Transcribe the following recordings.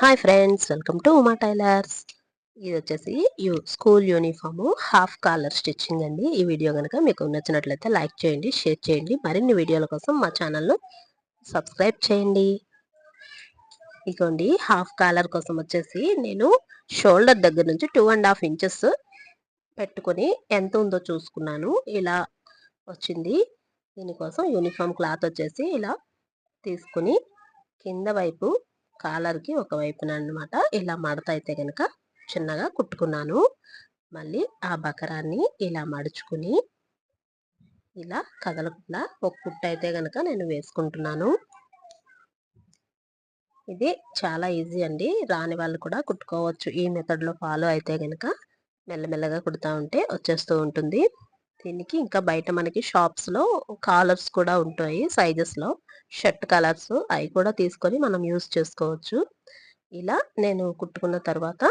Hi friends welcome to Uma tailors ఇది వచ్చేసి you school uniform half collar stitching అండి. ఈ వీడియో కనుక మీకు నచ్చినట్లయితే లైక్ చేయండి షేర్ చేయండి. మరిన్ని వీడియోల కోసం మా ఛానల్ను సబ్స్క్రైబ్ చేయండి. ఇదిగోండి హాఫ్ కాలర్ కోసం వచ్చేసి నేను షోల్డర్ దగ్గర నుంచి టూ అండ్ హాఫ్ ఇంచెస్ పెట్టుకొని ఎంత ఉందో చూసుకున్నాను. ఇలా వచ్చింది. దీనికోసం యూనిఫామ్ క్లాత్ వచ్చేసి ఇలా తీసుకుని కింద వైపు కాలర్కి ఒక వైపున అనమాట ఇలా మడత అయితే కనుక చిన్నగా కుట్టుకున్నాను. మళ్ళీ ఆ బకరాన్ని ఇలా మడుచుకుని ఇలా కదలకుండా ఒక కుట్టు అయితే కనుక నేను వేసుకుంటున్నాను. ఇది చాలా ఈజీ అండి. రాని వాళ్ళు కూడా కుట్టుకోవచ్చు. ఈ మెథడ్లో ఫాలో అయితే కనుక మెల్లమెల్లగా కుడతా ఉంటే వచ్చేస్తూ ఉంటుంది. దీనికి ఇంకా బయట మనకి షాప్స్లో కాలర్స్ కూడా ఉంటాయి సైజెస్లో. షర్ట్ కలర్స్ అవి కూడా తీసుకొని మనం యూస్ చేసుకోవచ్చు. ఇలా నేను కుట్టుకున్న తర్వాత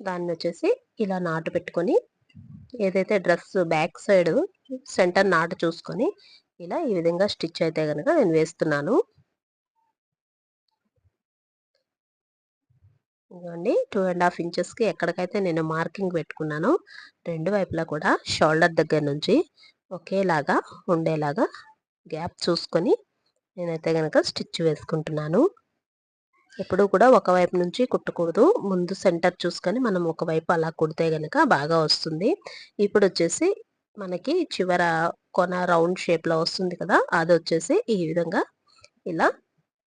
దాన్ని వచ్చేసి ఇలా నాటు పెట్టుకొని ఏదైతే డ్రెస్ బ్యాక్ సైడ్ సెంటర్ నాటు చూసుకొని ఇలా ఈ విధంగా స్టిచ్ అయితే కనుక నేను వేస్తున్నాను. ఇవ్వండి టూ అండ్ హాఫ్ ఇంచెస్కి ఎక్కడికైతే నేను మార్కింగ్ పెట్టుకున్నానో రెండు వైపులా కూడా షోల్డర్ దగ్గర నుంచి ఒకేలాగా ఉండేలాగా గ్యాప్ చూసుకొని నేనైతే కనుక స్టిచ్ వేసుకుంటున్నాను. ఎప్పుడు కూడా ఒకవైపు నుంచి కుట్టకూడదు. ముందు సెంటర్ చూసుకొని మనం ఒకవైపు అలా కుడితే కనుక బాగా వస్తుంది. ఇప్పుడు వచ్చేసి మనకి చివర కొన రౌండ్ షేప్లో వస్తుంది కదా అది వచ్చేసి ఈ విధంగా ఇలా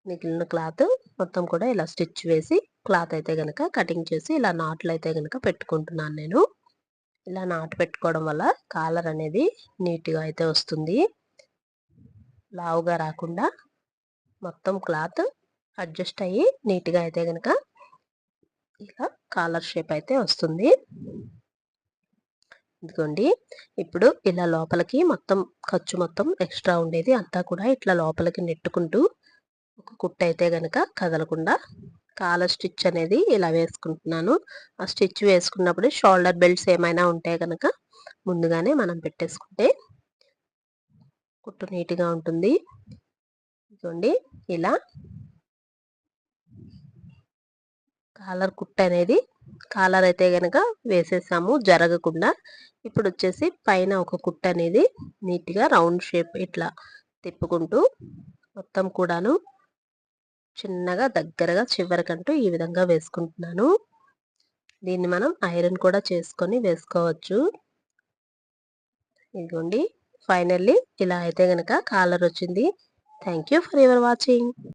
మిగిలిన క్లాత్ మొత్తం కూడా ఇలా స్టిచ్ వేసి క్లాత్ అయితే కనుక కటింగ్ చేసి ఇలా నాట్లు అయితే కనుక పెట్టుకుంటున్నాను నేను. ఇలా నాటు పెట్టుకోవడం వల్ల కాలర్ అనేది నీట్గా అయితే వస్తుంది. లావుగా రాకుండా మొత్తం క్లాత్ అడ్జస్ట్ అయ్యి నీట్గా అయితే కనుక ఇలా కాలర్ షేప్ అయితే వస్తుంది. ఇదిగోండి. ఇప్పుడు ఇలా లోపలికి మొత్తం ఖర్చు మొత్తం ఎక్స్ట్రా ఉండేది అంతా కూడా ఇట్లా లోపలికి నెట్టుకుంటూ ఒక కుట్ట అయితే కనుక కదలకుండా కాలర్ స్టిచ్ అనేది ఇలా వేసుకుంటున్నాను. ఆ స్టిచ్ వేసుకున్నప్పుడు షోల్డర్ బెల్ట్స్ ఏమైనా ఉంటే కనుక ముందుగానే మనం పెట్టేసుకుంటే కుట్టు నీట్గా ఉంటుంది. ఇదిగోండి ఇలా. కాలర్ కుట్ట అనేది కాలర్ అయితే కనుక వేసేసాము జరగకుండా. ఇప్పుడు వచ్చేసి పైన ఒక కుట్టు అనేది నీట్గా రౌండ్ షేప్ ఇట్లా తిప్పుకుంటూ మొత్తం కూడాను చిన్నగా దగ్గరగా చివరికంటూ ఈ విధంగా వేసుకుంటున్నాను. దీన్ని మనం ఐరన్ కూడా చేసుకొని వేసుకోవచ్చు. ఇదిగోండి. ఫైనల్లీ ఇలా అయితే కనుక కాలర్ వచ్చింది. Thank for your watching.